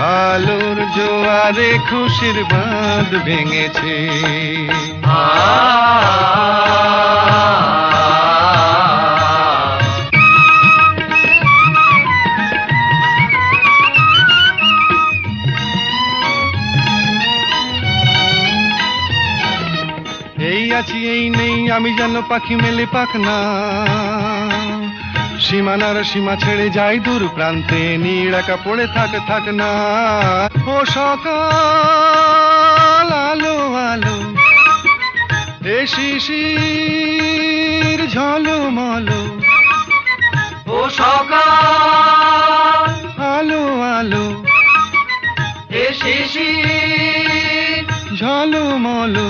আলোর জোয়ারে খুশির বাঁধ ভেঙেছে। এই আছি, এই নেই, আমি যেন পাখি মেলে পাক না সীমানার সীমা ছেড়ে যাই দূর প্রান্তে নীড়াকা পড়ে থাক থাক না। ও সকাল আলো আলো। এ শিশির ঝলমলো। ও সকাল আলো আলো। এ শিশির ঝলমলো।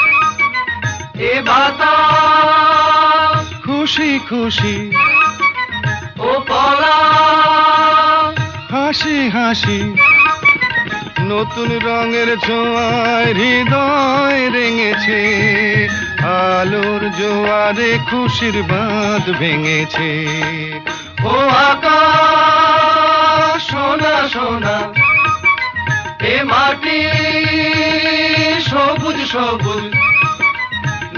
এ বাতাস। খুশি খুশি। ও পলাশ হাসি হাসি। নতুন রঙের ছোঁয়ায় হৃদয় রেঙেছে। আলোর জোয়ারে খুশির বাঁধ ভেঙেছে। ও আকাশ সোনা সোনা। এ মাটি সবুজ সবুজ।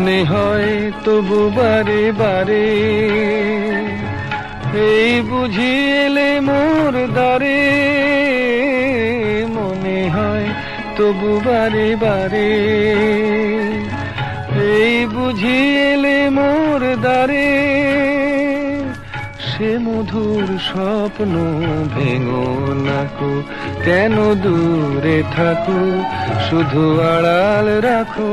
মনে হয় তবু বারে বারে এই বুঝি এলে মোর দ্বারে। মনে হয় তবু বারে বারে এই বুঝি এলে মোর দ্বারে। সে মধুর স্বপ্ন ভেঙো নাকো কেন দূরে থাকো, শুধু আড়াল রাখো।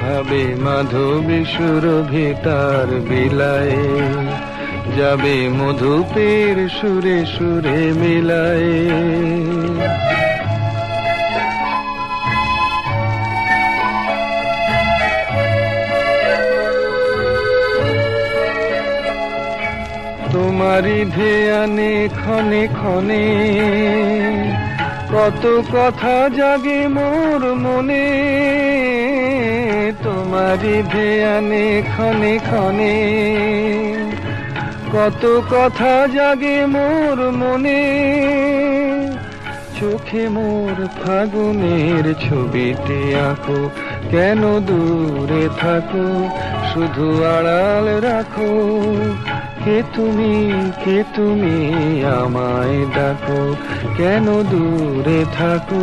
ভাবে মাধবী সুরভি তার বিলায়ে, যাবে মধুপের সুরে সুরে মিলায়ে। তোমারই ধেয়ানে ক্ষণে ক্ষণে কত কথা জাগে মোর মনে। তোমারই ধ্যানে ক্ষণে ক্ষণে কত কথা জাগে মোর মনে। চোখে মোর ফাগুনের ছবিতে আঁকো। কেন দূরে থাকো? শুধু আড়াল রাখো। কে তুমি? কে তুমি? আমায় ডাকো। কেন দূরে থাকো?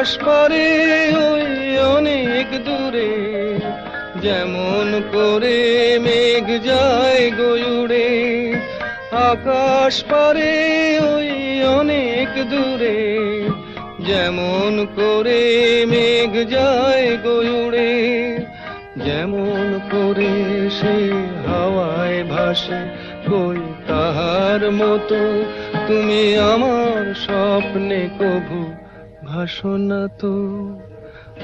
আকাশ পারে ওই অনেক দূরে। যেমন করে মেঘ যায় গয়ুড়ে আকাশ পারে ওই অনেক দূরে। যেমন করে মেঘ যায় গয়ুড়ে যেমন করে সে হাওয়ায় ভাসে, কই তাহার মতো তুমি আমার স্বপ্নে কভু। ভাসনা তো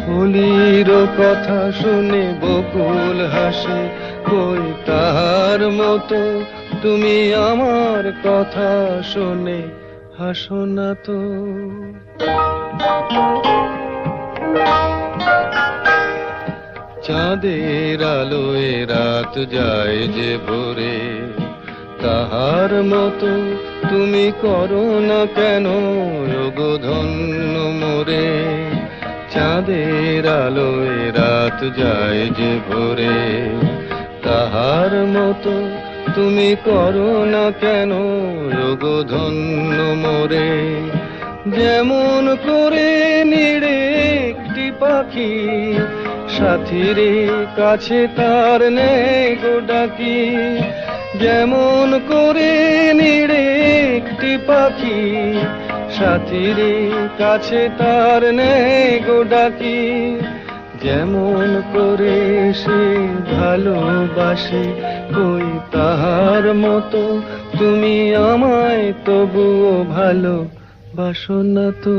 হোলির কথা শুনে বকুল হাসে, কই তাহার মতো তুমি আমার কথা শুনে হাসো না তো। চাঁদের আলোয় রাত যায় যে ভোরে তাহার মতো তুমি করো না কেন? যোগ ধন্য মোরে, চাঁদের আলোয় রাত যায় যে ভোরে। তাহার মতো তুমি করো না কেন? যোগ ধন্য মোরে, যেমন করে নিড়ে একটি পাখি, সাথীরে কাছে তার নেই গো ডাকি। যেমন করে নিড়ে একটি পাখি, সাথীরে কাছে তার নেই ডাকি। যেমন করে সে ভালোবাসে, কই তাহার মতো তুমি আমায় তবুও ভালো বাসনা তো।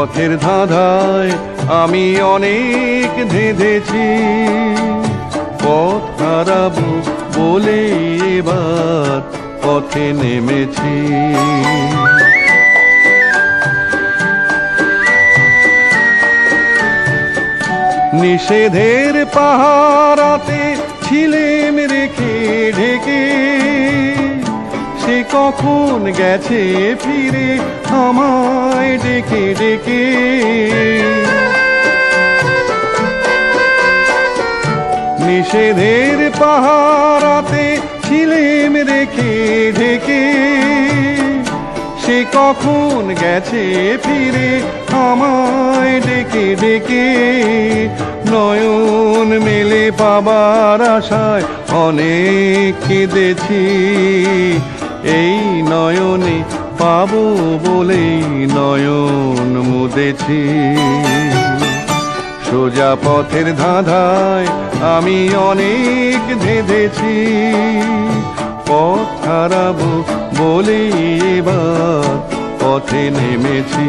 পথের ধাঁধায় আমি অনেক ধেঁধেছি পথ হারাবো বলেই এবার পথে নেমেছি। নিষেধের পাহারাতে ছিলেম রেখে ঢেকে। সে কখন গেছে ফিরে আমায় ডেকে ডেকে। নিষেধের পাহারাতে ছিলেম রেখে, ঢেকে। সে কখন গেছে ফিরে আমায় ডেকে ডেকে। নয়ন মেলে পাবার আশায় অনেক কেঁদেছি। এই নয়নে পাবো বলেই নয়ন মুদেছি। সোজা পথের ধাঁধায় আমি অনেক ধেঁধেছি। পথ হারাবো বলেই এবার পথে নেমেছি।